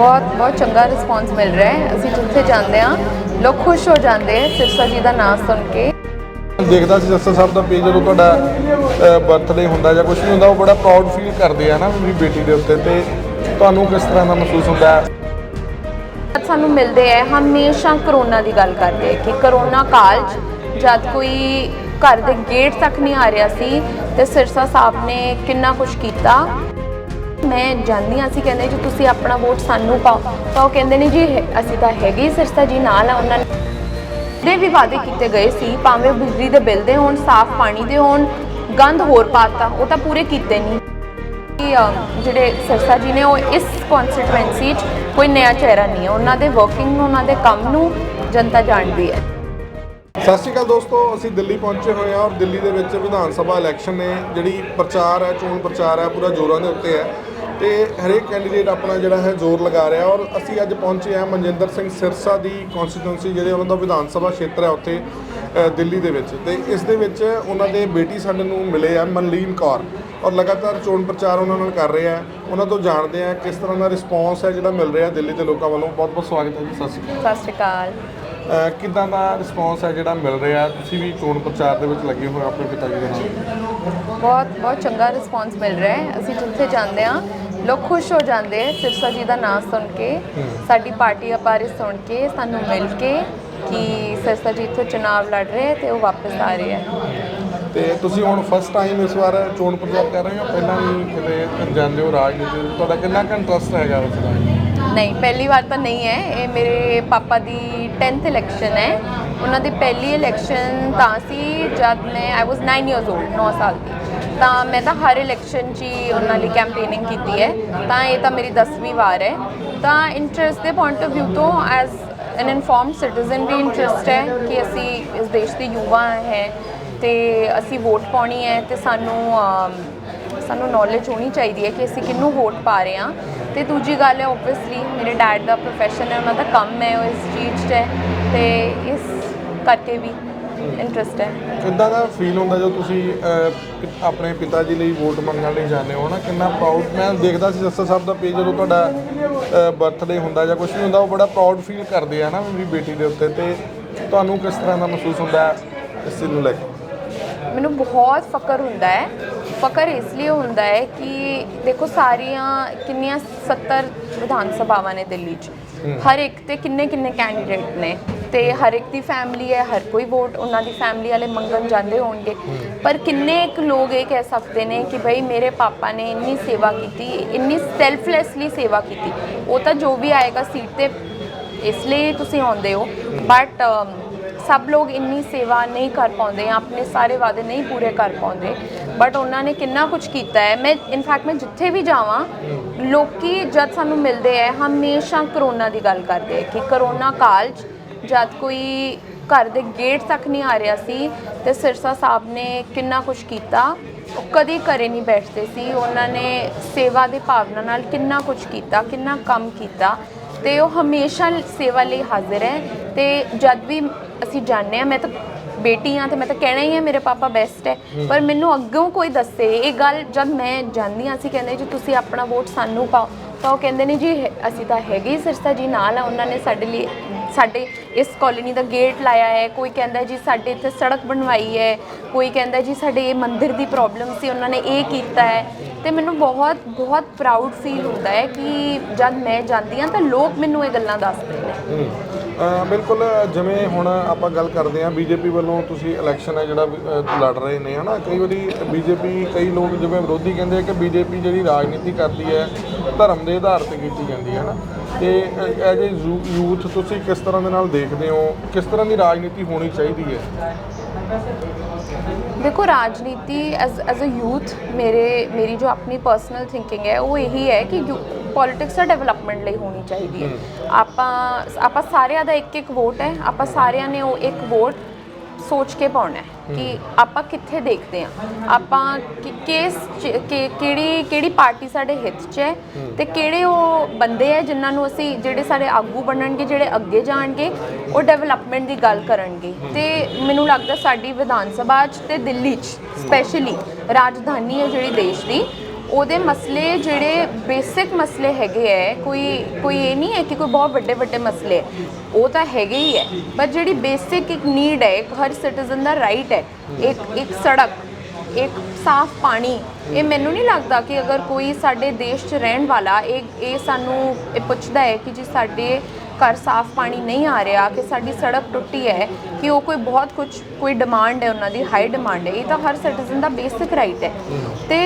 ਬਹੁਤ ਬਹੁਤ ਚੰਗਾ ਰਿਸਪਾਂਸ ਮਿਲ ਰਿਹਾ ਹੈ। ਅਸੀਂ ਜਿੱਥੇ ਜਾਂਦੇ ਹਾਂ ਲੋਕ ਖੁਸ਼ ਹੋ ਜਾਂਦੇ ਹੈ ਸਿਰਸਾ ਜੀ ਦਾ ਨਾਮ ਸੁਣ ਕੇ। ਦੇਖਦਾ ਸੀ ਜੱਸਾ ਸਾਹਿਬ ਦਾ ਪੇਜ ਜਦੋਂ ਤੁਹਾਡਾ ਬਰਥਡੇ ਹੁੰਦਾ ਜਾਂ ਕੁਝ ਵੀ ਹੁੰਦਾ ਉਹ ਬੜਾ ਪ੍ਰਾਊਡ ਫੀਲ ਕਰਦੇ ਆ ਨਾ ਮੇਰੀ ਬੇਟੀ ਦੇ ਉੱਤੇ ਤੇ ਤੁਹਾਨੂੰ ਕਿਸ ਤਰ੍ਹਾਂ ਦਾ ਮਹਿਸੂਸ ਹੁੰਦਾ? ਹੈ ਸਾਨੂੰ ਮਿਲਦੇ ਹੈ ਹਮੇਸ਼ਾ ਕਰੋਨਾ ਦੀ ਗੱਲ ਕਰਦੇ ਹੈ ਕਿ ਕਰੋਨਾ ਕਾਲ 'ਚ ਜਦ ਕੋਈ ਘਰ ਦੇ ਗੇਟ ਤੱਕ ਨਹੀਂ ਆ ਰਿਹਾ ਸੀ ਤੇ ਸਿਰਸਾ ਸਾਹਿਬ ਨੇ ਕਿੰਨਾ ਕੁਝ ਕੀਤਾ। ਮੈਂ ਜਾਣਦੀ ਹਾਂ। ਅਸੀਂ ਕਹਿੰਦੇ ਜੀ ਤੁਸੀਂ ਆਪਣਾ ਵੋਟ ਸਾਨੂੰ ਪਾਓ। ਤਾਂ ਉਹ ਕਹਿੰਦੇ ਨੇ ਜੀ ਅਸੀਂ ਤਾਂ ਹੈਗੇ ਹੀ ਸਿਰਸਾ ਜੀ ਨਾਲ ਆ ਉਹਨਾਂ ਦੇ ਵੀ ਵਾਅਦੇ ਕੀਤੇ ਗਏ ਸੀ ਭਾਵੇਂ ਬਿਜਲੀ ਦੇ ਬਿੱਲ ਦੇ ਹੋਣ ਸਾਫ਼ ਪਾਣੀ ਦੇ ਹੋਣ ਗੰਦ ਹੋਰ ਪਾਤਾ ਉਹ ਤਾਂ ਪੂਰੇ ਕੀਤੇ ਨਹੀਂ। ਕਿ, ਜਿਹੜੇ ਸਰਸਾ ਜੀ ਨੇ ਉਹ ਇਸ ਕਨਸਟੀਟੂਐਂਸੀ 'ਚ ਕੋਈ ਨਵਾਂ ਚਿਹਰਾ ਨਹੀਂ ਹੈ। ਉਹਨਾਂ ਦੇ ਵਰਕਿੰਗ ਨੂੰ ਉਹਨਾਂ ਦੇ ਕੰਮ ਨੂੰ ਜਨਤਾ ਜਾਣਦੀ ਹੈ। ਸਤਿ ਸ਼੍ਰੀ ਅਕਾਲ ਦੋਸਤੋ ਅਸੀਂ ਦਿੱਲੀ ਪਹੁੰਚੇ ਹੋਏ ਹਾਂ ਔਰ ਦਿੱਲੀ ਦੇ ਵਿੱਚ ਵਿਧਾਨ ਸਭਾ ਇਲੈਕਸ਼ਨ ਨੇ ਜਿਹੜੀ ਪ੍ਰਚਾਰ ਹੈ ਚੋਣ ਪ੍ਰਚਾਰ ਹੈ ਪੂਰਾ ਜ਼ੋਰਾਂ ਦੇ ਉੱਤੇ ਹੈ। ਤੇ ਹਰੇਕ ਕੈਂਡੀਡੇਟ ਆਪਣਾ ਜਿਹੜਾ ਹੈ ਜ਼ੋਰ ਲਗਾ ਰਿਹਾ ਔਰ ਅਸੀਂ ਅੱਜ ਪਹੁੰਚੇ ਹਾਂ ਮਨਜਿੰਦਰ ਸਿੰਘ ਸਿਰਸਾ ਦੀ ਕਨਸਟੀਟੂਐਂਸੀ ਜਿਹੜੇ ਉਹਨਾਂ ਦਾ ਵਿਧਾਨ ਸਭਾ ਖੇਤਰ ਹੈ ਉੱਥੇ ਦਿੱਲੀ ਦੇ ਵਿੱਚ। ਤੇ ਇਸ ਦੇ ਵਿੱਚ ਉਹਨਾਂ ਦੇ ਬੇਟੀ ਸਾਡੇ ਨੂੰ ਮਿਲੇ ਆ ਮਨਲੀਨ ਕੌਰ ਔਰ ਲਗਾਤਾਰ ਚੋਣ ਪ੍ਰਚਾਰ ਉਹਨਾਂ ਨਾਲ ਕਰ ਰਹੇ ਆ ਉਹਨਾਂ ਤੋਂ ਜਾਣਦੇ ਆ ਕਿਸ ਤਰ੍ਹਾਂ ਦਾ ਰਿਸਪੌਂਸ ਹੈ ਜਿਹੜਾ ਮਿਲ ਰਿਹਾ ਦਿੱਲੀ ਦੇ ਲੋਕਾਂ ਵੱਲੋਂ। ਬਹੁਤ ਬਹੁਤ ਸਵਾਗਤ ਹੈ ਜੀ ਸਤਿ ਸ਼੍ਰੀ ਅਕਾਲ। ਸਤਿ ਸ਼੍ਰੀ ਅਕਾਲ। ਕਿੱਦਾਂ ਦਾ ਰਿਸਪੌਂਸ ਹੈ ਜਿਹੜਾ ਮਿਲ ਰਿਹਾ? ਤੁਸੀਂ ਵੀ ਚੋਣ ਪ੍ਰਚਾਰ ਦੇ ਵਿੱਚ ਲੱਗੇ ਹੋਏ ਹੋ ਆਪਣੇ ਪਿਤਾ ਜੀ ਦੇ ਨਾਲ। ਬਹੁਤ ਬਹੁਤ ਚੰਗਾ ਰਿਸਪਾਂਸ ਮਿਲ ਰਿਹਾ ਹੈ। ਅਸੀਂ ਜਿੱਥੇ ਜਾਂਦੇ ਹਾਂ ਲੋਕ ਖੁਸ਼ ਹੋ ਜਾਂਦੇ ਹੈ ਸਿਰਸਾ ਜੀ ਦਾ ਨਾਮ ਸੁਣ ਕੇ ਸਾਡੀ ਪਾਰਟੀ ਬਾਰੇ ਸੁਣ ਕੇ ਸਾਨੂੰ ਮਿਲ ਕੇ ਕਿ ਸਿਰਸਾ ਜੀ ਇੱਥੋਂ ਚੁਣਾਵ ਲੜ ਰਹੇ ਹੈ ਤੇ ਉਹ ਵਾਪਸ ਆ ਰਹੇ ਹੈ ਤੇ ਤੁਸੀਂ ਹੁਣ ਫਸਟ ਟਾਈਮ ਇਸ ਵਾਰ ਚੋਣ ਪ੍ਰਚਾਰ ਕਰ ਰਹੇ ਹੋ ਪਹਿਲਾਂ ਵੀ ਕਿਤੇ ਜਾਂਦੇ ਹੋ ਰਾਜਨੀਤੀ ਤੁਹਾਡਾ ਕਿੰਨਾ ਕੁ ਇੰਟਰਸਟ ਹੈਗਾ ਉਸ ਦਾ ਨਹੀਂ ਪਹਿਲੀ ਵਾਰ ਤਾਂ ਨਹੀਂ ਹੈ। ਇਹ ਮੇਰੇ ਪਾਪਾ ਦੀ 10th ਇਲੈਕਸ਼ਨ ਹੈ। ਉਹਨਾਂ ਦੀ ਪਹਿਲੀ ਇਲੈਕਸ਼ਨ ਤਾਂ ਸੀ ਜਦ ਮੈਂ ਆਈ ਵਾਸ 9 ਇਅਰਸ 올ਡ 9 ਸਾਲ ਦੀ। ਤਾਂ ਮੈਂ ਤਾਂ ਹਰ ਇਲੈਕਸ਼ਨ 'ਚ ਹੀ ਉਹਨਾਂ ਲਈ ਕੈਂਪੇਨਿੰਗ ਕੀਤੀ ਹੈ। ਤਾਂ ਇਹ ਤਾਂ ਮੇਰੀ 10ਵੀਂ ਵਾਰ ਹੈ। ਤਾਂ ਇੰਟਰਸਟ ਦੇ ਪੁਆਇੰਟ ਆਫ ਵਿਊ ਤੋਂ ਐਜ਼ ਐਨ ਇਨਫੋਰਮਡ ਸਿਟੀਜ਼ਨ ਵੀ ਇੰਟਰਸਟ ਹੈ ਕਿ ਅਸੀਂ ਇਸ ਦੇਸ਼ ਦੇ ਯੁਵਾ ਹੈ ਤੇ ਅਸੀਂ ਵੋਟ ਪਾਉਣੀ ਹੈ ਤੇ ਸਾਨੂੰ ਸਾਨੂੰ ਨੌਲੇਜ ਹੋਣੀ ਚਾਹੀਦੀ ਹੈ ਕਿ ਅਸੀਂ ਕਿਹਨੂੰ ਵੋਟ ਪਾ ਰਹੇ ਹਾਂ। ਤੇ ਦੂਜੀ ਗੱਲ ਹੈ ਓਬਵੀਅਸਲੀ ਮੇਰੇ ਡੈਡ ਦਾ ਪ੍ਰੋਫੈਸ਼ਨ ਹੈ, ਉਹਨਾਂ ਦਾ ਕੰਮ ਹੈ ਉਹ ਇਸ ਚੀਜ਼ 'ਚ ਹੈ ਤੇ ਇਸ ਕਰਕੇ ਵੀ ਇੰਟਰਸਟ ਹੈ ਕਿੱਦਾਂ ਦਾ ਫੀਲ ਹੁੰਦਾ ਜਦੋਂ ਤੁਸੀਂ ਅਹ, ਆਪਣੇ ਪਿਤਾ ਜੀ ਲਈ ਵੋਟ ਮੰਗਣ ਲਈ ਜਾਂਦੇ ਹੋ? ਨਾ ਕਿੰਨਾ ਪ੍ਰਾਊਡ ਮੈਂ ਦੇਖਦਾ ਸੀ ਜੱਸਾ ਸਾਹਿਬ ਦਾ ਪੇਜ ਜਦੋਂ ਤੁਹਾਡਾ ਬਰਥਡੇ ਹੁੰਦਾ ਜਾਂ ਕੁਝ ਵੀ ਹੁੰਦਾ ਉਹ ਬੜਾ ਪ੍ਰਾਊਡ ਫੀਲ ਕਰਦੇ ਆ ਨਾ ਮੇਰੀ ਬੇਟੀ ਦੇ ਉੱਤੇ ਤੇ ਤੁਹਾਨੂੰ ਕਿਸ ਤਰ੍ਹਾਂ ਦਾ ਮਹਿਸੂਸ ਹੁੰਦਾ ਹੈ ਇਸ ਚੀਜ਼ ਨੂੰ ਲੈ ਕੇ? ਮੈਨੂੰ ਬਹੁਤ ਫਕਰ ਹੁੰਦਾ ਹੈ। ਫਕਰ ਇਸ ਲਈ ਹੁੰਦਾ ਹੈ ਕਿ ਦੇਖੋ ਸਾਰੀਆਂ ਕਿੰਨੀਆਂ 70 ਵਿਧਾਨ ਸਭਾਵਾਂ ਨੇ ਦਿੱਲੀ 'ਚ। ਹਰ ਇੱਕ ਤੇ ਕਿੰਨੇ ਕਿੰਨੇ ਕੈਂਡੀਡੇਟ ਨੇ। ਤੇ ਹਰ ਇੱਕ ਦੀ ਫੈਮਿਲੀ ਹੈ, ਹਰ ਕੋਈ ਵੋਟ ਉਹਨਾਂ ਦੀ ਫੈਮਿਲੀ ਵਾਲੇ ਮੰਗਣ ਜਾਂਦੇ ਹੋਣਗੇ। ਪਰ ਕਿੰਨੇ ਇੱਕ ਲੋਕ ਇਹ ਕਹਿ ਸਕਦੇ ਨੇ ਕਿ ਭਈ ਮੇਰੇ ਪਾਪਾ ਨੇ ਇੰਨੀ ਸੇਵਾ ਕੀਤੀ, ਇੰਨੀ ਸੈਲਫਲੈਸਲੀ ਸੇਵਾ ਕੀਤੀ। ਉਹ ਤਾਂ ਜੋ ਵੀ ਆਏਗਾ ਸੀਟ ਤੇ, ਇਸ ਲਈ ਤੁਸੀਂ ਆਉਂਦੇ ਹੋ। ਬਟ ਸਭ ਲੋਕ ਇੰਨੀ ਸੇਵਾ ਨਹੀਂ ਕਰ ਪਾਉਂਦੇ ਜਾਂ ਆਪਣੇ ਸਾਰੇ ਵਾਅਦੇ ਨਹੀਂ ਪੂਰੇ ਕਰ ਪਾਉਂਦੇ। ਬਟ ਉਹਨਾਂ ਨੇ ਕਿੰਨਾ ਕੁਝ ਕੀਤਾ ਹੈ। ਮੈਂ ਇਨਫੈਕਟ ਮੈਂ ਜਿੱਥੇ ਵੀ ਜਾਵਾਂ, ਲੋਕੀ ਜਦ ਸਾਨੂੰ ਮਿਲਦੇ ਹੈ, ਹਮੇਸ਼ਾ ਕਰੋਨਾ ਦੀ ਗੱਲ ਕਰਦੇ ਹੈ ਕਿ ਕਰੋਨਾ ਕਾਲ 'ਚ ਜਦ ਕੋਈ ਘਰ ਦੇ ਗੇਟ ਤੱਕ ਨਹੀਂ ਆ ਰਿਹਾ ਸੀ ਤੇ ਸਿਰਸਾ ਸਾਹਿਬ ਨੇ ਕਿੰਨਾ ਕੁਝ ਕੀਤਾ ਉਹ ਕਦੀ ਘਰੇ ਨਹੀਂ ਬੈਠਦੇ ਸੀ। ਉਹਨਾਂ ਨੇ ਸੇਵਾ ਦੀ ਭਾਵਨਾ ਨਾਲ ਕਿੰਨਾ ਕੁਝ ਕੀਤਾ ਕਿੰਨਾ ਕੰਮ ਕੀਤਾ ਤੇ ਉਹ ਹਮੇਸ਼ਾ ਸੇਵਾ ਲਈ ਹਾਜ਼ਰ ਹੈ। ਤੇ ਜਦ ਵੀ ਅਸੀਂ ਜਾਣਦੇ ਹਾਂ ਮੈਂ ਤਾਂ ਬੇਟੀ ਹਾਂ ਤੇ ਮੈਂ ਤਾਂ ਕਹਿਣਾ ਹੀ ਹੈ ਮੇਰੇ ਪਾਪਾ ਬੈਸਟ ਹੈ। ਪਰ ਮੈਨੂੰ ਅੱਗੋਂ ਕੋਈ ਦੱਸੇ ਇਹ ਗੱਲ ਜਦ ਮੈਂ ਜਾਂਦੀ ਹਾਂ ਅਸੀਂ ਕਹਿੰਦੇ ਜੀ ਤੁਸੀਂ ਆਪਣਾ ਵੋਟ ਸਾਨੂੰ ਪਾਓ। ਤਾਂ ਉਹ ਕਹਿੰਦੇ ਨੇ ਜੀ ਅਸੀਂ ਤਾਂ ਹੈਗੇ ਹੀ ਸਿਰਸਾ ਜੀ ਨਾਲ ਆ ਉਹਨਾਂ ਨੇ ਸਾਡੇ ਲਈ ਸਾਡੇ ਇਸ ਕਾਲੋਨੀ ਦਾ ਗੇਟ ਲਾਇਆ ਹੈ, ਕੋਈ ਕਹਿੰਦਾ ਜੀ ਸਾਡੇ ਇੱਥੇ ਸੜਕ ਬਣਵਾਈ ਹੈ, ਕੋਈ ਕਹਿੰਦਾ ਜੀ ਸਾਡੇ ਇਹ ਮੰਦਿਰ ਦੀ ਪ੍ਰੋਬਲਮ ਸੀ, ਉਹਨਾਂ ਨੇ ਇਹ ਕੀਤਾ ਹੈ। ਤੇ ਮੈਨੂੰ ਬਹੁਤ ਬਹੁਤ ਪ੍ਰਾਊਡ ਫੀਲ ਹੁੰਦਾ ਹੈ ਕਿ ਜਦ ਮੈਂ ਜਾਂਦੀ ਹਾਂ ਤਾਂ ਲੋਕ ਮੈਨੂੰ ਇਹ ਗੱਲਾਂ ਦੱਸਦੇ ਨੇ। ਬਿਲਕੁਲ ਜਿਵੇਂ ਹੁਣ ਆਪਾਂ ਗੱਲ ਕਰਦੇ ਹਾਂ ਬੀਜੇਪੀ ਵੱਲੋਂ ਤੁਸੀਂ ਇਲੈਕਸ਼ਨ ਹੈ ਜਿਹੜਾ ਅਹ, ਲੜ ਰਹੇ ਨੇ ਹਨਾ? ਕਈ ਵਾਰੀ ਬੀਜੇਪੀ ਕਈ ਲੋਕ ਜਿਵੇਂ ਵਿਰੋਧੀ ਕਹਿੰਦੇ ਆ ਕਿ ਬੀਜੇਪੀ ਜਿਹੜੀ ਰਾਜਨੀਤੀ ਕਰਦੀ ਹੈ ਧਰਮ ਦੇ ਆਧਾਰ ਤੇ ਕੀਤੀ ਜਾਂਦੀ ਹੈ ਨਾ ਤੇ ਐਜ ਏ ਯੂਥ ਤੁਸੀਂ ਕਿਸ ਤਰ੍ਹਾਂ ਦੇ ਨਾਲ ਦੇਖਦੇ ਹੋ? ਕਿਸ ਤਰ੍ਹਾਂ ਦੀ ਰਾਜਨੀਤੀ ਹੋਣੀ ਚਾਹੀਦੀ ਹੈ? ਦੇਖੋ ਰਾਜਨੀਤੀ ਐਜ਼ ਐਜ਼ ਅ ਯੂਥ ਮੇਰੇ ਮੇਰੀ ਜੋ ਆਪਣੀ ਪਰਸਨਲ ਥਿੰਕਿੰਗ ਹੈ ਉਹ ਇਹੀ ਹੈ ਕਿ ਯੂ ਪੋਲਿਟਿਕਸ ਦਾ ਡਿਵੈਲਪਮੈਂਟ ਲਈ ਹੋਣੀ ਚਾਹੀਦੀ ਹੈ। ਆਪਾਂ ਆਪਾਂ ਸਾਰਿਆਂ ਦਾ ਇੱਕ ਇੱਕ ਵੋਟ ਹੈ ਆਪਾਂ ਸਾਰਿਆਂ ਨੇ ਉਹ ਇੱਕ ਵੋਟ ਸੋਚ ਕੇ ਪਾਉਣਾ ਹੈ ਕਿ ਆਪਾਂ ਕਿੱਥੇ ਦੇਖਦੇ ਹਾਂ। ਆਪਾਂ ਕਿਸ ਕਿਹੜੀ ਕਿਹੜੀ ਪਾਰਟੀ ਸਾਡੇ ਹਿੱਤ 'ਚ ਹੈ ਤੇ ਕਿਹੜੇ ਉਹ ਬੰਦੇ ਹੈ ਜਿਨ੍ਹਾਂ ਨੂੰ ਅਸੀਂ ਜਿਹੜੇ ਸਾਡੇ ਆਗੂ ਬਣਨਗੇ ਜਿਹੜੇ ਅੱਗੇ ਜਾਣਗੇ ਉਹ ਡਿਵੈਲਪਮੈਂਟ ਦੀ ਗੱਲ ਕਰਨਗੇ। ਤੇ ਮੈਨੂੰ ਲੱਗਦਾ ਸਾਡੀ ਵਿਧਾਨ ਸਭਾ 'ਚ ਤੇ ਦਿੱਲੀ 'ਚ ਸਪੈਸ਼ਲੀ ਰਾਜਧਾਨੀ ਹੈ ਜਿਹੜੀ ਦੇਸ਼ ਦੀ। ਉਹਦੇ ਮਸਲੇ ਜਿਹੜੇ ਬੇਸਿਕ ਮਸਲੇ ਹੈਗੇ ਐ, ਕੋਈ ਕੋਈ ਇਹ ਨਹੀਂ ਹੈ ਕਿ ਕੋਈ ਬਹੁਤ ਵੱਡੇ ਵੱਡੇ ਮਸਲੇ ਹੈ। ਉਹ ਤਾਂ ਹੈਗੇ ਹੀ ਹੈ ਪਰ ਜਿਹੜੀ ਬੇਸਿਕ ਇੱਕ ਨੀਡ ਹੈ ਇੱਕ ਹਰ ਸਿਟੀਜ਼ਨ ਦਾ ਰਾਈਟ ਹੈ ਇੱਕ ਇੱਕ ਸੜਕ, ਇੱਕ ਸਾਫ਼ ਪਾਣੀ, ਇਹ ਮੈਨੂੰ ਨਹੀਂ ਲੱਗਦਾ ਕਿ ਅਗਰ ਕੋਈ ਸਾਡੇ ਦੇਸ਼ 'ਚ ਰਹਿਣ ਵਾਲਾ ਇਹ ਇਹ ਸਾਨੂੰ ਇਹ ਪੁੱਛਦਾ ਹੈ ਕਿ ਜੀ ਸਾਡੇ ਘਰ ਸਾਫ਼ ਪਾਣੀ ਨਹੀਂ ਆ ਰਿਹਾ, ਕਿ ਸਾਡੀ ਸੜਕ ਟੁੱਟੀ ਹੈ ਕਿ ਉਹ ਕੋਈ ਬਹੁਤ ਕੁਝ ਕੋਈ ਡਿਮਾਂਡ ਹੈ ਉਹਨਾਂ ਦੀ ਹਾਈ ਡਿਮਾਂਡ ਹੈ ਇਹ ਤਾਂ ਹਰ ਸਿਟੀਜ਼ਨ ਦਾ ਬੇਸਿਕ ਰਾਈਟ ਹੈ ਤੇ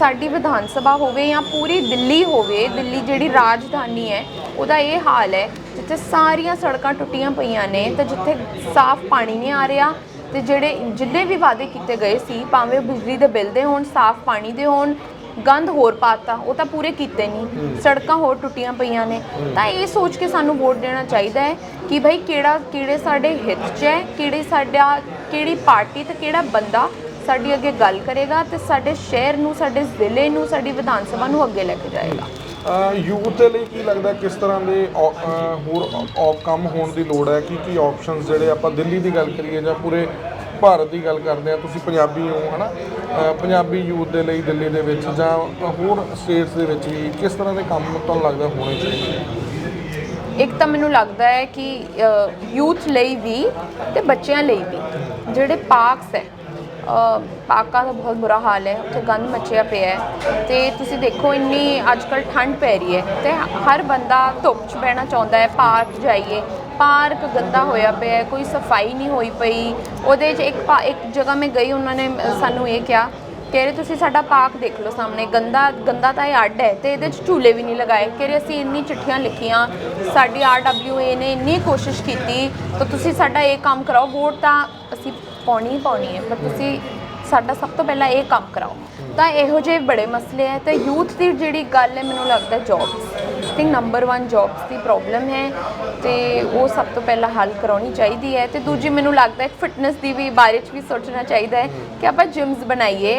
ਸਾਡੀ ਵਿਧਾਨ ਸਭਾ ਹੋਵੇ ਜਾਂ ਪੂਰੀ ਦਿੱਲੀ ਹੋਵੇ, ਦਿੱਲੀ ਜਿਹੜੀ ਰਾਜਧਾਨੀ ਹੈ, ਉਹਦਾ ਇਹ ਹਾਲ ਹੈ, ਜਿੱਥੇ ਸਾਰੀਆਂ ਸੜਕਾਂ ਟੁੱਟੀਆਂ ਪਈਆਂ ਨੇ ਤੇ ਜਿੱਥੇ ਸਾਫ਼ ਪਾਣੀ ਨਹੀਂ ਆ ਰਿਹਾ ਤੇ ਜਿਹੜੇ ਜਿੰਨੇ ਵੀ ਵਾਅਦੇ ਕੀਤੇ ਗਏ ਸੀ, ਭਾਵੇਂ ਉਹ ਬਿਜਲੀ ਦੇ ਬਿੱਲ ਦੇ ਹੋਣ, ਸਾਫ਼ ਪਾਣੀ ਦੇ ਹੋਣ, ਗੰਦ ਹੋਰ ਪਾਤਾ, ਉਹ ਤਾਂ ਪੂਰੇ ਕੀਤੇ ਨਹੀਂ। ਸੜਕਾਂ ਹੋਰ ਟੁੱਟੀਆਂ ਪਈਆਂ ਨੇ। ਤਾਂ ਇਹ ਸੋਚ ਕੇ ਸਾਨੂੰ ਵੋਟ ਦੇਣਾ ਚਾਹੀਦਾ ਹੈ ਕਿ ਭਾਈ ਕਿਹੜਾ, ਕਿਹੜੇ ਸਾਡੇ ਹਿੱਤ 'ਚ ਹੈ, ਕਿਹੜੇ ਸਾਡਾ, ਕਿਹੜੀ ਪਾਰਟੀ ਤੇ ਕਿਹੜਾ ਬੰਦਾ ਸਾਡੀ ਅੱਗੇ ਗੱਲ ਕਰੇਗਾ ਤੇ ਸਾਡੇ ਸ਼ਹਿਰ ਨੂੰ ਸਾਡੇ ਜ਼ਿਲ੍ਹੇ ਨੂੰ ਸਾਡੀ ਵਿਧਾਨ ਸਭਾ ਨੂੰ ਅੱਗੇ ਲੈ ਕੇ ਜਾਏਗਾ। ਯੂਥ ਦੇ ਲਈ ਕੀ ਲੱਗਦਾ ਕਿਸ ਤਰ੍ਹਾਂ ਦੇ ਹੋਰ ਔ- ਕੰਮ ਹੋਣ ਦੀ ਲੋੜ ਹੈ? ਕੀ ਕੀ ਆਪਸ਼ਨਸ ਜਿਹੜੇ ਆਪਾਂ ਦਿੱਲੀ ਦੀ ਗੱਲ ਕਰੀਏ ਜਾਂ ਪੂਰੇ ਭਾਰਤ ਦੀ ਗੱਲ ਕਰਦੇ ਆ ਤੁਸੀਂ ਪੰਜਾਬੀ ਹੋ ਹਨਾ? ਪੰਜਾਬੀ ਯੂਥ ਦੇ ਲਈ ਦਿੱਲੀ ਦੇ ਵਿੱਚ ਜਾਂ ਹੋਰ ਸਟੇਟਸ ਦੇ ਵਿੱਚ ਵੀ ਕਿਸ ਤਰ੍ਹਾਂ ਦੇ ਕੰਮ ਤੁਹਾਨੂੰ ਲੱਗਦਾ ਹੋਣੇ ਚਾਹੀਦੇ? ਇੱਕ ਤਾਂ ਮੈਨੂੰ ਲੱਗਦਾ ਹੈ ਕਿ ਯੂਥ ਲਈ ਵੀ ਤੇ ਬੱਚਿਆਂ ਲਈ ਵੀ ਜਿਹੜੇ ਪਾਰਕਸ ਹੈ ਅ, ਦਾ ਬਹੁਤ ਬੁਰਾ ਹਾਲ ਹੈ ਉੱਥੇ ਗੰਦ ਮੱਚਿਆ ਪਿਆ ਹੈ ਤੇ ਤੁਸੀਂ ਦੇਖੋ ਇੰਨੀ ਅੱਜ ਕੱਲ੍ਹ ਠੰਡ ਪੈ ਰਹੀ ਹੈ ਤੇ ਹਰ ਬੰਦਾ ਧੁੱਪ 'ਚ ਬਹਿਣਾ ਚਾਹੁੰਦਾ ਹੈ ਪਾਰਕ ਜਾਈਏ ਪਾਰਕ ਗੰਦਾ ਹੋਇਆ ਪਿਆ ਹੈ ਕੋਈ ਸਫ਼ਾਈ ਨਹੀਂ ਹੋਈ ਪਈ। ਉਹਦੇ 'ਚ ਇੱਕ ਪਾ- ਇੱਕ ਜਗ੍ਹਾ ਮੈਂ ਗਈ ਉਹਨਾਂ ਨੇ ਸਾਨੂੰ ਇਹ ਕਿਹਾ ਕਹਿ ਰਹੇ ਤੁਸੀਂ ਸਾਡਾ ਪਾਰਕ ਦੇਖ ਲਓ ਸਾਹਮਣੇ ਗੰਦਾ ਗੰਦਾ ਤਾਂ ਇਹ ਅੱਡ ਹੈ ਤੇ ਇਹਦੇ 'ਚ ਝੂਲੇ ਵੀ ਨਹੀਂ ਲਗਾਏ। ਕਹਿ ਰਹੇ ਅਸੀਂ ਇੰਨੀ ਚਿੱਠੀਆਂ ਲਿਖੀਆਂ ਸਾਡੀ ਆਰਡਬਲਯੂਏ ਨੇ ਇੰਨੀ ਕੋਸ਼ਿਸ਼ ਕੀਤੀ ਤਾਂ ਤੁਸੀਂ ਸਾਡਾ ਇਹ ਕੰਮ ਕਰਾਓ ਵੋਟ ਤਾਂ ਅਸੀਂ ਪਾਉਣੀ ਹੀ ਪਾਉਣੀ ਹੈ ਪਰ ਤੁਸੀਂ ਸਾਡਾ ਸਭ ਤੋਂ ਪਹਿਲਾਂ ਇਹ ਕੰਮ ਕਰਾਓ। ਤਾਂ ਇਹੋ ਜਿਹੇ ਬੜੇ ਮਸਲੇ ਹੈ, ਤੇ ਯੂਥ ਦੀ ਜਿਹੜੀ ਗੱਲ ਹੈ, ਮੈਨੂੰ ਲੱਗਦਾ ਜੌਬਸ ਥਿੰਕ ਨੰਬਰ 1 ਜੌਬਸ ਦੀ ਪ੍ਰੋਬਲਮ ਹੈ, ਤੇ ਉਹ ਸਭ ਤੋਂ ਪਹਿਲਾਂ ਹੱਲ ਕਰਾਉਣੀ ਚਾਹੀਦੀ ਹੈ, ਤੇ ਦੂਜੀ ਮੈਨੂੰ ਲੱਗਦਾ ਹੈ ਫਿਟਨੈਸ ਦੀ ਵੀ ਬਾਰੇ 'ਚ ਵੀ ਸੋਚਣਾ ਚਾਹੀਦਾ ਹੈ ਕਿ ਆਪਾਂ ਜਿਮਸ ਬਣਾਈਏ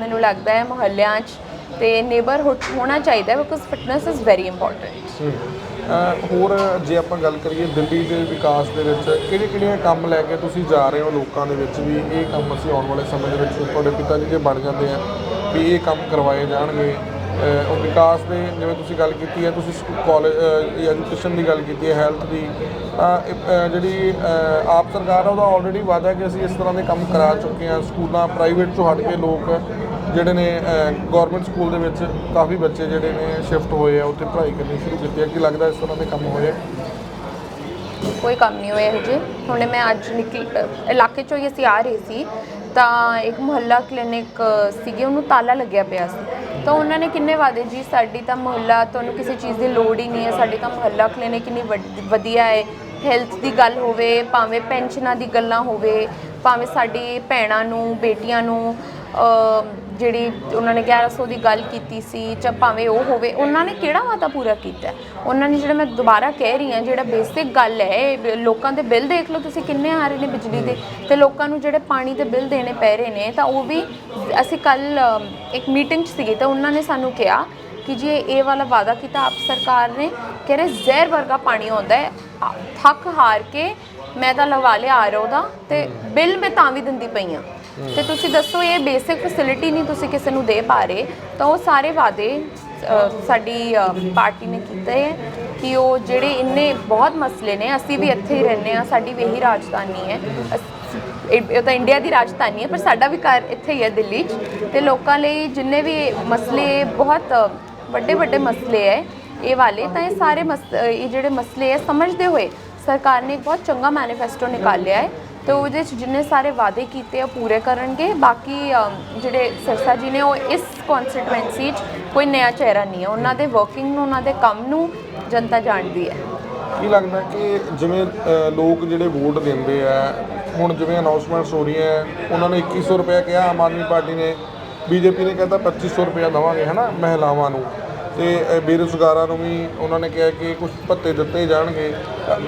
ਮੈਨੂੰ ਲੱਗਦਾ ਹੈ ਮੁਹੱਲਿਆਂ 'ਚ ਤੇ ਨੇਬਰਹੁੱਡ ਹੋਣਾ ਚਾਹੀਦਾ because fitness is very important ਹੋਰ ਜੇ ਆਪਾਂ ਗੱਲ ਕਰੀਏ ਦਿੱਲੀ ਦੇ ਵਿਕਾਸ ਦੇ ਵਿੱਚ ਕਿਹੜੇ ਕਿਹੜੀਆਂ ਕੰਮ ਲੈ ਕੇ ਤੁਸੀਂ ਜਾ ਰਹੇ ਹੋ ਲੋਕਾਂ ਦੇ ਵਿੱਚ ਵੀ ਇਹ ਕੰਮ ਅਸੀਂ ਆਉਣ ਵਾਲੇ ਸਮੇਂ ਦੇ ਵਿੱਚ ਤੁਹਾਡੇ ਪਿਤਾ ਜੀ ਜੇ ਬਣ ਜਾਂਦੇ ਆ ਵੀ ਇਹ ਕੰਮ ਕਰਵਾਏ ਜਾਣਗੇ। ਉਹ ਵਿਕਾਸ ਦੇ ਜਿਵੇਂ ਤੁਸੀਂ ਗੱਲ ਕੀਤੀ ਹੈ, ਤੁਸੀਂ ਕਾਲਜ ਐਜੂਕੇਸ਼ਨ ਦੀ ਗੱਲ ਕੀਤੀ ਹੈ, ਹੈਲਥ ਦੀ ਜਿਹੜੀ ਆਪ ਸਰਕਾਰ ਆ, ਉਹਦਾ ਆਲਰੇਡੀ ਵਾਅਦਾ ਕਿ ਅਸੀਂ ਇਸ ਤਰ੍ਹਾਂ ਦੇ ਕੰਮ ਕਰਾ ਚੁੱਕੇ ਹਾਂ। ਸਕੂਲਾਂ ਪ੍ਰਾਈਵੇਟ ਤੋਂ ਹਟ ਕੇ ਲੋਕ ਜਿਹੜੇ ਨੇ ਗਵਰਨਮੈਂਟ ਸਕੂਲ ਦੇ ਵਿੱਚ ਕਾਫੀ ਬੱਚੇ ਜਿਹੜੇ ਨੇ ਸ਼ਿਫਟ ਹੋਏ ਆ, ਉੱਥੇ ਪੜ੍ਹਾਈ ਕਰਨੀ ਸ਼ੁਰੂ ਕੀਤੀ ਹੈ ਕੀ ਲੱਗਦਾ ਇਸ ਤਰ੍ਹਾਂ ਦੇ ਕੰਮ ਹੋਏ ਕੋਈ ਕੰਮ ਨਹੀਂ ਹੋਇਆ ਹਜੇ। ਹੁਣੇ ਮੈਂ ਅੱਜ ਨਿਕਲ ਇਲਾਕੇ ਚੋਂ ਹੀ ਅਸੀਂ ਆ ਰਹੇ ਸੀ, ਤਾਂ ਇੱਕ ਮੁਹੱਲਾ ਕਲੀਨਿਕ ਸੀਗੇ, ਉਹਨੂੰ ਤਾਲਾ ਲੱਗਿਆ ਪਿਆ ਸੀ। ਤਾਂ ਉਹਨਾਂ ਨੇ ਕਿੰਨੇ ਵਾਅਦੇ, ਜੀ, ਸਾਡੀ ਤਾਂ ਮੁਹੱਲਾ, ਤੁਹਾਨੂੰ ਕਿਸੇ ਚੀਜ਼ ਦੀ ਲੋੜ ਹੀ ਨਹੀਂ ਹੈ, ਸਾਡੀ ਤਾਂ ਮੁਹੱਲਾ ਕਲੀਨਿਕ ਇੰਨੀ ਵੱਡ- ਵਧੀਆ ਹੈ। ਹੈਲਥ ਦੀ ਗੱਲ ਹੋਵੇ, ਭਾਵੇਂ ਪੈਨਸ਼ਨਾਂ ਦੀ ਗੱਲਾਂ ਹੋਵੇ, ਭਾਵੇਂ ਸਾਡੀ ਭੈਣਾਂ ਨੂੰ, ਬੇਟੀਆਂ ਨੂੰ ਜਿਹੜੀ ਉਹਨਾਂ ਨੇ 1100 ਦੀ ਗੱਲ ਕੀਤੀ ਸੀ ਜਾਂ ਭਾਵੇਂ ਉਹ ਹੋਵੇ ਉਹਨਾਂ ਨੇ ਕਿਹੜਾ ਵਾਅਦਾ ਪੂਰਾ ਕੀਤਾ? ਉਹਨਾਂ ਨੇ ਜਿਹੜਾ ਮੈਂ ਦੁਬਾਰਾ ਕਹਿ ਰਹੀ ਹਾਂ ਜਿਹੜਾ ਬੇਸਿਕ ਗੱਲ ਹੈ ਲੋਕਾਂ ਦੇ ਬਿੱਲ ਦੇਖ ਲਓ ਤੁਸੀਂ ਕਿੰਨੇ ਆ ਰਹੇ ਨੇ ਬਿਜਲੀ ਦੇ ਤੇ ਲੋਕਾਂ ਨੂੰ ਜਿਹੜੇ ਪਾਣੀ ਦੇ ਬਿੱਲ ਦੇਣੇ ਪੈ ਰਹੇ ਨੇ ਤਾਂ ਉਹ ਵੀ ਅਸੀਂ ਕੱਲ ਇੱਕ ਮੀਟਿੰਗ 'ਚ ਸੀਗੇ ਤਾਂ ਉਹਨਾਂ ਨੇ ਸਾਨੂੰ ਕਿਹਾ ਕਿ ਜੀ ਇਹ ਵਾਲਾ ਵਾਅਦਾ ਕੀਤਾ ਆਪ ਸਰਕਾਰ ਨੇ। ਕਹਿ ਰਹੇ ਜ਼ਹਿਰ ਵਰਗਾ ਪਾਣੀ ਆਉਂਦਾ ਹੈ ਆ- ਥੱਕ ਹਾਰ ਕੇ ਮੈਂ ਤਾਂ ਲਵਾ ਲਿਆ ਆ ਰਿਹਾ ਉਹਦਾ ਤੇ ਬਿੱਲ ਮੈਂ ਤਾਂ ਵੀ ਦਿੰਦੀ ਪਈ ਹਾਂ। ਤੇ ਤੁਸੀਂ ਦੱਸੋ ਇਹ ਬੇਸਿਕ ਫੈਸਿਲਿਟੀ ਨਹੀਂ ਤੁਸੀਂ ਕਿਸੇ ਨੂੰ ਦੇ ਪਾ ਰਹੇ ਤਾਂ ਉਹ ਸਾਰੇ ਵਾਅਦੇ ਅ, ਸਾਡੀ ਅ, ਪਾਰਟੀ ਨੇ ਕੀਤੇ ਹੈ ਕਿ ਉਹ ਜਿਹੜੇ ਇੰਨੇ ਬਹੁਤ ਮਸਲੇ ਨੇ ਅਸੀਂ ਵੀ ਇੱਥੇ ਹੀ ਰਹਿੰਦੇ ਆ ਸਾਡੀ ਵੀ ਇਹੀ ਰਾਜਧਾਨੀ ਹੈ। ਅਸ- ਇਹ ਇਹ ਤਾਂ ਇੰਡੀਆ ਦੀ ਰਾਜਧਾਨੀ ਹੈ ਪਰ ਸਾਡਾ ਵੀ ਘਰ ਇੱਥੇ ਹੀ ਹੈ ਦਿੱਲੀ 'ਚ ਤੇ ਲੋਕਾਂ ਲਈ ਜਿੰਨੇ ਵੀ ਮਸਲੇ ਬਹੁਤ ਵੱਡੇ ਵੱਡੇ ਮਸਲੇ ਹੈ ਇਹ ਵਾਲੇ ਤਾਂ ਇਹ ਸਾਰੇ ਮਸ- ਅ, ਇਹ ਜਿਹੜੇ ਮਸਲੇ ਹੈ ਸਮਝਦੇ ਹੋਏ ਸਰਕਾਰ ਨੇ ਇੱਕ ਬਹੁਤ ਚੰਗਾ ਮੈਨੀਫੈਸਟੋ ਨਿਕਾਲਿਆ ਹੈ। ਤੇ ਉਹਦੇ 'ਚ ਜਿੰਨੇ ਸਾਰੇ ਵਾਅਦੇ ਕੀਤੇ ਆ ਪੂਰੇ ਕਰਨਗੇ। ਬਾਕੀ ਜਿਹੜੇ ਸਰਸਾ ਜੀ ਨੇ, ਉਹ ਇਸ ਕਨਸਟੀਟੂਐਂਸੀ 'ਚ ਕੋਈ ਨਵਾਂ ਚਿਹਰਾ ਨਹੀਂ ਹੈ ਉਹਨਾਂ ਦੇ ਵਰਕਿੰਗ ਨੂੰ, ਉਹਨਾਂ ਦੇ ਕੰਮ ਨੂੰ ਜਨਤਾ ਜਾਣਦੀ ਹੈ। ਕੀ ਲੱਗਦਾ ਕਿ ਜਿਵੇਂ ਲੋਕ ਜਿਹੜੇ ਵੋਟ ਦਿੰਦੇ ਆ, ਹੁਣ ਜਿਵੇਂ ਅਨਾਉਂਸਮੈਂਟਸ ਹੋ ਰਹੀਆਂ, ਉਹਨਾਂ ਨੇ 2100 ਰੁਪਏ ਕਿਹਾ ਆਮ ਆਦਮੀ ਪਾਰਟੀ ਨੇ। ਬੀਜੇਪੀ ਨੇ ਕਹਿੰਦਾ 2500 ਰੁਪਏ ਦੇਵਾਂਗੇ, ਹਨਾ, ਮਹਿਲਾਵਾਂ ਨੂੰ। ਤੇ ਬੇਰੁਜ਼ਗਾਰਾਂ ਨੂੰ ਵੀ ਉਹਨਾਂ ਨੇ ਕਿਹਾ ਕਿ ਕੁਝ ਭੱਤੇ ਦਿੱਤੇ ਜਾਣਗੇ,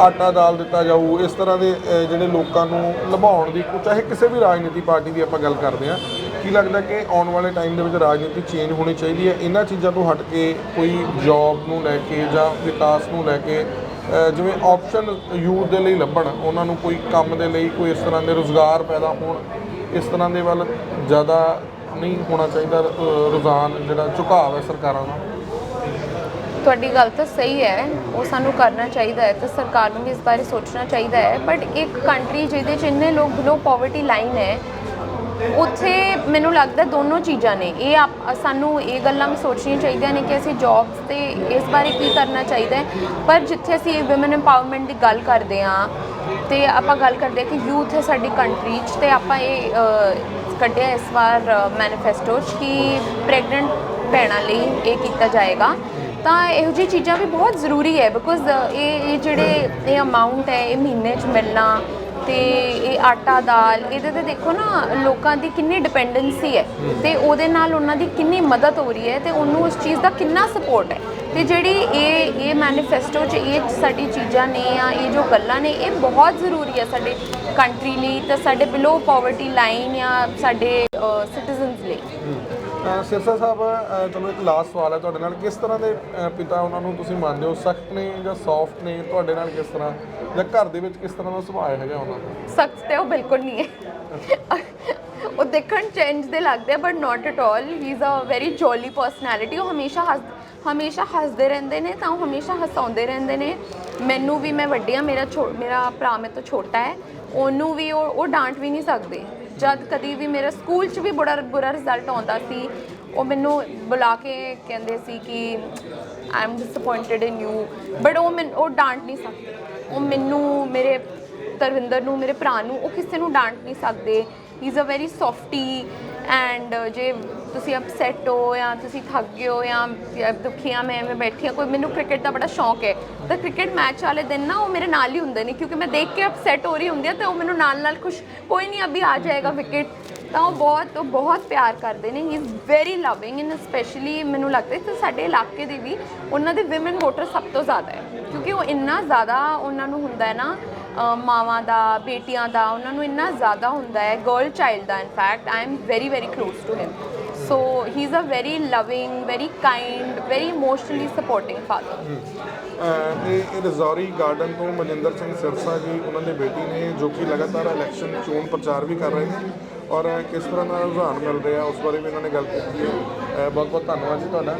ਆਟਾ ਦਾਲ ਦਿੱਤਾ ਜਾਊ, ਇਸ ਤਰ੍ਹਾਂ ਦੇ ਜਿਹੜੇ ਲੋਕਾਂ ਨੂੰ ਲੁਭਾਉਣ ਦੀ ਚਾਹੇ ਕਿਸੇ ਵੀ ਰਾਜਨੀਤੀ ਪਾਰਟੀ ਦੀ ਆਪਾਂ ਗੱਲ ਕਰਦੇ ਹਾਂ, ਕੀ ਲੱਗਦਾ ਕਿ ਆਉਣ ਵਾਲੇ ਟਾਈਮ ਦੇ ਵਿੱਚ ਰਾਜਨੀਤੀ ਚੇਂਜ ਹੋਣੀ ਚਾਹੀਦੀ ਹੈ? ਇਹਨਾਂ ਚੀਜ਼ਾਂ ਤੋਂ ਹਟ ਕੇ ਕੋਈ ਜੌਬ ਨੂੰ ਲੈ ਕੇ ਜਾਂ ਵਿਕਾਸ ਨੂੰ ਲੈ ਕੇ ਜਿਵੇਂ ਆਪਸ਼ਨ ਯੂਥ ਦੇ ਲਈ ਲੱਭਣ, ਉਹਨਾਂ ਨੂੰ ਕੋਈ ਕੰਮ ਦੇ ਲਈ ਕੋਈ ਇਸ ਤਰ੍ਹਾਂ ਦੇ ਰੋਜ਼ਗਾਰ ਪੈਦਾ ਹੋਣ, ਇਸ ਤਰ੍ਹਾਂ ਦੇ ਵੱਲ ਜ਼ਿਆਦਾ ਨਹੀਂ ਹੋਣਾ ਚਾਹੀਦਾ ਰੁਝਾਨ ਜਿਹੜਾ ਝੁਕਾਅ ਹੈ ਸਰਕਾਰਾਂ ਦਾ। ਤੁਹਾਡੀ ਗੱਲ ਤਾਂ ਸਹੀ ਹੈ, ਉਹ ਸਾਨੂੰ ਕਰਨਾ ਚਾਹੀਦਾ ਹੈ ਤੇ ਸਰਕਾਰ ਨੂੰ ਵੀ ਇਸ ਬਾਰੇ ਸੋਚਣਾ ਚਾਹੀਦਾ ਹੈ ਬਟ ਇੱਕ ਕੰਟਰੀ ਜਿਹਦੇ 'ਚ ਇੰਨੇ ਲੋਕ ਬਿਲੋ ਪਾਵਰਟੀ ਲਾਈਨ ਹੈ, ਉੱਥੇ ਮੈਨੂੰ ਲੱਗਦਾ ਦੋਨੋਂ ਚੀਜ਼ਾਂ ਨੇ। ਇਹ ਆਪ- ਸਾਨੂੰ ਇਹ ਗੱਲਾਂ ਵੀ ਸੋਚਣੀਆਂ ਚਾਹੀਦੀਆਂ ਨੇ ਕਿ ਅਸੀਂ ਜੌਬਸ ਤੇ ਇਸ ਬਾਰੇ ਕੀ ਕਰਨਾ ਚਾਹੀਦਾ ਹੈ। ਪਰ ਜਿੱਥੇ ਅਸੀਂ ਵੂਮਨ ਐਮਪਾਵਰਮੈਂਟ ਦੀ ਗੱਲ ਕਰਦੇ ਹਾਂ, ਤੇ ਆਪਾਂ ਗੱਲ ਕਰਦੇ ਹਾਂ ਕਿ ਯੂਥ ਹੈ ਸਾਡੀ ਕੰਟਰੀ 'ਚ, ਤੇ ਆਪਾਂ ਇਹ ਕੱਢਿਆ ਇਸ ਵਾਰ ਮੈਨੀਫੈਸਟੋ 'ਚ ਕਿ ਪ੍ਰੈਗਨੈਂਟ ਭੈਣਾਂ ਲਈ ਇਹ ਕੀਤਾ ਜਾਏਗਾ। ਤਾਂ ਇਹੋ ਜਿਹੀ ਚੀਜ਼ਾਂ ਵੀ ਬਹੁਤ ਜ਼ਰੂਰੀ ਹੈ ਬਿਕੋਜ਼ ਇਹ ਇਹ ਜਿਹੜੇ ਇਹ ਅਮਾਉਂਟ ਹੈ, ਇਹ ਮਹੀਨੇ 'ਚ ਮਿਲਣਾ ਤੇ ਇਹ ਆਟਾ, ਦਾਲ, ਇਹਦੇ ਤੇ ਦੇਖੋ ਨਾ ਲੋਕਾਂ ਦੀ ਕਿੰਨੀ ਡਿਪੈਂਡੈਂਸੀ ਹੈ ਤੇ ਉਹਦੇ ਨਾਲ ਉਹਨਾਂ ਦੀ ਕਿੰਨੀ ਮਦਦ ਹੋ ਰਹੀ ਹੈ ਤੇ ਉਹਨੂੰ ਉਸ ਚੀਜ਼ ਦਾ ਕਿੰਨਾ ਸਪੋਰਟ ਹੈ। ਤੇ ਜਿਹੜੀ ਇਹ ਇਹ ਮੈਨੀਫੈਸਟੋ 'ਚ ਇਹ ਸਾਡੀ ਚੀਜ਼ਾਂ ਨੇ ਆ ਇਹ ਜੋ ਗੱਲਾਂ ਨੇ, ਇਹ ਬਹੁਤ ਜ਼ਰੂਰੀ ਹੈ ਸਾਡੇ ਕੰਟਰੀ ਲਈ ਤੇ ਸਾਡੇ ਬਿਲੋ ਪਾਵਰਟੀ ਲਾਈਨ ਜਾਂ ਸਾਡੇ ਸਿਟੀਜ਼ਨਸ ਲਈ। ਸਿਰਸਾ ਸਾਹਿਬ ਅ, ਚਲੋ ਇੱਕ ਲਾਸਟ ਸਵਾਲ ਹੈ ਤੁਹਾਡੇ ਨਾਲ। ਕਿਸ ਤਰ੍ਹਾਂ ਦੇ ਅ, ਪਿਤਾ ਉਹਨਾਂ ਨੂੰ ਤੁਸੀਂ ਮੰਨਦੇ ਹੋ? ਸਖਤ ਨੇ ਜਾਂ ਸੌਫਟ ਨੇ? ਤੁਹਾਡੇ ਨਾਲ ਕਿਸ ਤਰ੍ਹਾਂ? ਜਾਂ ਘਰ ਦੇ ਵਿੱਚ ਕਿਸ ਤਰ੍ਹਾਂ ਦਾ ਸੁਭਾਅ ਹੈਗਾ ਉਹਨਾਂ ਦਾ? ਸਖਤ ਤੇ ਉਹ ਬਿਲਕੁਲ ਨਹੀਂ ਹੈ। ਉਹ ਦੇਖਣ ਚੇਂਜ ਦੇ ਲੱਗਦੇ ਆ but not at all he is a very jolly personality ਉਹ ਹਮੇਸ਼ਾ ਹੱਸ ਹਮੇਸ਼ਾ ਹੱਸਦੇ ਰਹਿੰਦੇ ਨੇ ਤਾਂ ਉਹ ਹਮੇਸ਼ਾ ਹਸਾਉਂਦੇ ਰਹਿੰਦੇ ਨੇ। ਮੈਨੂੰ ਵੀ ਮੈਂ ਵੱਡੀ ਆ ਮੇਰਾ ਛੋ ਮੇਰਾ ਭਰਾ ਮੇਰੇ ਤੋਂ ਛੋਟਾ ਹੈ। ਉਹਨੂੰ ਵੀ ਉਹ ਉਹ ਡਾਂਟ ਵੀ ਨਹੀਂ ਸਕਦੇ। ਜਦ ਕਦੀ ਵੀ ਮੇਰਾ ਸਕੂਲ 'ਚ ਵੀ ਬੜਾ ਬੁਰਾ ਰਿਜ਼ਲਟ ਆਉਂਦਾ ਸੀ, ਉਹ ਮੈਨੂੰ ਬੁਲਾ ਕੇ ਕਹਿੰਦੇ ਸੀ ਕਿ I am disappointed in you but ਉਹ ਮੈਨੂੰ, ਉਹ ਡਾਂਟ ਨਹੀਂ ਸਕਦੇ। ਉਹ ਮੈਨੂੰ, ਮੇਰੇ ਤਰਵਿੰਦਰ ਨੂੰ, ਮੇਰੇ ਭਰਾ ਨੂੰ, ਉਹ ਕਿਸੇ ਨੂੰ ਡਾਂਟ ਨਹੀਂ ਸਕਦੇ। He is a very softy and ਜੇ ਤੁਸੀਂ ਅਪਸੈਟ ਹੋ ਜਾਂ ਤੁਸੀਂ ਥੱਕ ਗਏ ਹੋ ਜਾਂ ਦੁਖੀਆਂ ਮੈਂ ਮੈਂ ਬੈਠੀ ਹਾਂ, ਕੋਈ ਮੈਨੂੰ ਕ੍ਰਿਕਟ ਦਾ ਬੜਾ ਸ਼ੌਂਕ ਹੈ। ਤਾਂ ਕ੍ਰਿਕਟ ਮੈਚ ਵਾਲੇ ਦਿਨ ਨਾ ਉਹ ਮੇਰੇ ਨਾਲ ਹੀ ਹੁੰਦੇ ਨੇ, ਕਿਉਂਕਿ ਮੈਂ ਦੇਖ ਕੇ ਅਪਸੈਟ ਹੋ ਰਹੀ ਹੁੰਦੀ ਆ ਤੇ ਉਹ ਮੈਨੂੰ ਨਾਲ ਨਾਲ ਖੁਸ਼, ਕੋਈ ਨਹੀਂ ਅਭੀ ਆ ਜਾਏਗਾ ਵਿਕਟ ਤਾਂ ਉਹ ਬਹੁਤ ਉਹ ਬਹੁਤ ਪਿਆਰ ਕਰਦੇ ਨੇ he is very loving especially ਮੈਨੂੰ ਲੱਗਦਾ ਕਿ ਸਾਡੇ ਇਲਾਕੇ ਦੇ ਵੀ ਉਹਨਾਂ ਦੇ ਔਮਨ ਵੋਟਰ ਸਭ ਤੋਂ ਜ਼ਿਆਦਾ ਹੈ, ਕਿਉਂਕਿ ਉਹ ਇੰਨਾ ਜ਼ਿਆਦਾ ਉਹਨਾਂ ਨੂੰ ਹੁੰਦਾ ਹੈ ਨਾ ਮਾਵਾਂ ਦਾ, ਬੇਟੀਆਂ ਦਾ, ਉਹਨਾਂ ਨੂੰ ਇੰਨਾ ਜ਼ਿਆਦਾ ਹੁੰਦਾ ਹੈ girl child the in fact I am very very close to him so he is a very loving very kind very emotionally supporting father uh ਇਹ ਰਜ਼ੌਰੀ ਗਾਰਡਨ ਤੋਂ ਮਨਿੰਦਰ ਸਿੰਘ ਸਿਰਸਾ ਜੀ, ਉਹਨਾਂ ਦੇ ਬੇਟੀ ਨੇ, ਜੋ ਕਿ ਲਗਾਤਾਰ ਇਲੈਕਸ਼ਨ ਚੋਣ ਪ੍ਰਚਾਰ ਵੀ ਕਰ ਰਹੇ ਨੇ। ਔਰ ਕਿਸ ਤਰ੍ਹਾਂ ਦਾ ਰੁਝਾਨ ਮਿਲ ਰਿਹਾ, ਉਸ ਬਾਰੇ ਵੀ ਇਹਨਾਂ ਨੇ ਗੱਲ ਕੀਤੀ ਹੈ। ਬਹੁਤ ਬਹੁਤ ਧੰਨਵਾਦ ਜੀ ਤੁਹਾਡਾ।